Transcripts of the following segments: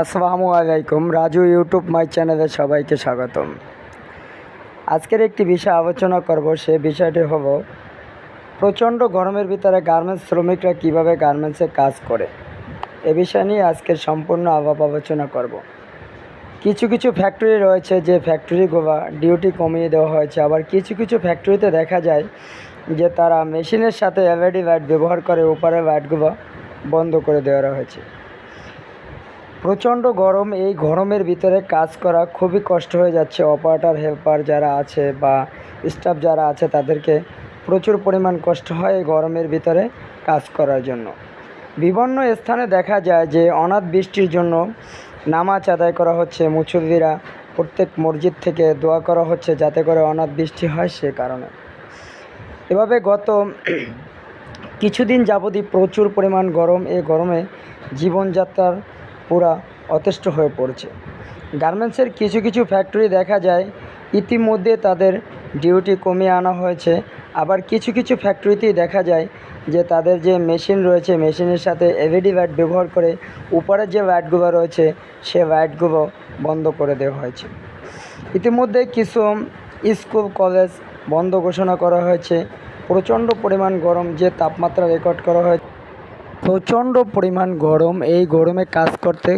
আসসালামু আলাইকুম রাজু ইউটিউব মাই চ্যানেলে সবাইকে স্বাগতম। আজকের একটি বিষয় আলোচনা করব, সে বিষয়টি হলো, প্রচণ্ড গরমের ভিতরে গার্মেন্টস শ্রমিকরা কীভাবে গার্মেন্টসে কাজ করে? এ বিষয় নিয়ে আজকের সম্পূর্ণ আলাপ আলোচনা করব। কিছু কিছু ফ্যাক্টরি রয়েছে যে ফ্যাক্টরিগুলো ডিউটি কমিয়ে দেওয়া হয়েছে। আবার কিছু কিছু ফ্যাক্টরিতে দেখা যায় যে তারা মেশিনের সাথে এলইডি লাইট ব্যবহার করে, উপরের লাইটগুলো বন্ধ করে দেওয়া হয়েছে প্রচণ্ড গরম, এই গরমের ভিতরে কাজ করা খুবই কষ্ট হয়ে যাচ্ছে। অপারেটার, হেল্পার যারা আছে বা স্টাফ যারা আছে, তাদেরকে প্রচুর পরিমাণ কষ্ট হয় এই গরমের ভিতরে কাজ করার জন্য। বিভিন্ন স্থানে দেখা যায় যে, অনাথ বৃষ্টির জন্য নামাজ আদায় করা হচ্ছে। মুসল্লিরা প্রত্যেক মসজিদ থেকে দোয়া করা হচ্ছে যাতে করে অনাথ বৃষ্টি হয় সে কারণে। এভাবে গত কিছুদিন যাবতই প্রচুর পরিমাণ গরম। এই গরমে জীবনযাত্রার পুরা অতিষ্ঠ হয়ে পড়ছে। গার্মেন্টসের কিছু কিছু ফ্যাক্টরি দেখা যায়, ইতিমধ্যে তাদের ডিউটি কমিয়ে আনা হয়েছে। আবার কিছু কিছু ফ্যাক্টরিতেই দেখা যায় যে তাদের যে মেশিন রয়েছে, মেশিনের সাথে এভিডি ব্যাট ব্যবহার করে উপরে যে ব্যাটগুলো রয়েছে, সে ব্যাটগুলো বন্ধ করে দেওয়া হয়েছে। ইতিমধ্যে কিছু স্কুল, কলেজ বন্ধ ঘোষণা করা হয়েছে। প্রচণ্ড পরিমাণ গরম যে তাপমাত্রা রেকর্ড করা হয়েছে। প্রচণ্ড পরিমাণ গরম। এই গরমে কাজ করতে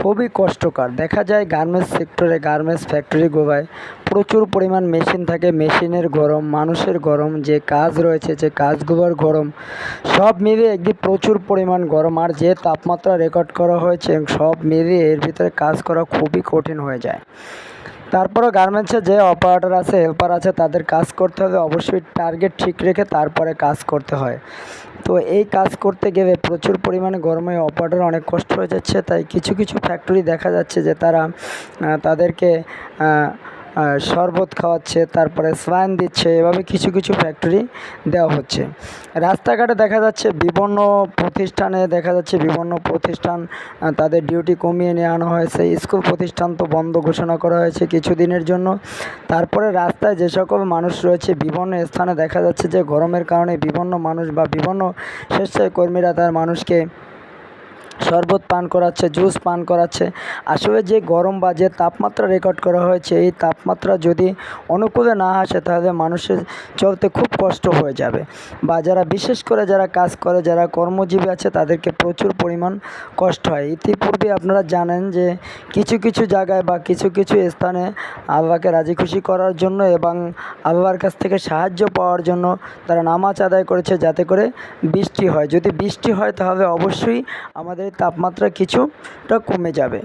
খুবই কষ্টকর। দেখা যায় গার্মেন্টস সেক্টরে, গার্মেন্টস ফ্যাক্টরি গোবায় প্রচুর পরিমাণ মেশিন থাকে। মেশিনের গরম, মানুষের গরম, যে কাজ রয়েছে, যে কাজগুলোর গরম, সব মিলিয়ে একটি প্রচুর পরিমাণ গরম। আর যে তাপমাত্রা রেকর্ড করা হয়েছে, সব মিলিয়ে এর ভিতরে কাজ করা খুবই কঠিন হয়ে যায়। তারপরে গার্মেন্টসে যে অপারেটর আছে, হেল্পার আছে, তাদের কাজ করতে হবে। অবশ্যই টার্গেট ঠিক রেখে তারপরে কাজ করতে হয়। তো এই কাজ করতে গেলে প্রচুর পরিমাণে গরমে অপারেটর অনেক কষ্ট হয়ে যাচ্ছে। তাই কিছু কিছু ফ্যাক্টরি দেখা যাচ্ছে যে তারা তাদেরকে শরবত খাওয়াচ্ছে, তারপরে স্লাইন দিচ্ছে, এভাবে কিছু কিছু ফ্যাক্টরি দেওয়া হচ্ছে। রাস্তাঘাটে দেখা যাচ্ছে বিভিন্ন প্রতিষ্ঠানে দেখা যাচ্ছে বিভিন্ন প্রতিষ্ঠান তাদের ডিউটি কমিয়ে নিয়ে আনা হয়েছে। স্কুল প্রতিষ্ঠান তো বন্ধ ঘোষণা করা হয়েছে কিছুদিনের জন্য। তারপরে রাস্তায় যে সকল মানুষ রয়েছে, বিভিন্ন স্থানে দেখা যাচ্ছে যে গরমের কারণে বিভিন্ন মানুষ বা বিভিন্ন স্বেচ্ছায় কর্মীরা তার মানুষকে শরবত পান করাচ্ছে, জুস পান করাচ্ছে। আসলে যে গরম বা যে তাপমাত্রা রেকর্ড করা হয়েছে, এই তাপমাত্রা যদি অনুকূলে না আসে, তাহলে মানুষের চলতে খুব কষ্ট হয়ে যাবে। বা যারা বিশেষ করে যারা কাজ করে, যারা কর্মজীবী আছে, তাদেরকে প্রচুর পরিমাণ কষ্ট হয়। ইতিপূর্বে আপনারা জানেন যে কিছু কিছু জায়গায় বা কিছু কিছু স্থানে আল্লাহকে রাজি খুশি করার জন্য এবং আল্লাহর কাছ থেকে সাহায্য পাওয়ার জন্য তারা নামাজ আদায় করেছে, যাতে করে বৃষ্টি হয়। যদি বৃষ্টি হয়, তাহলে অবশ্যই আমাদের তাপমাত্রা কিছুটা কমে যাবে।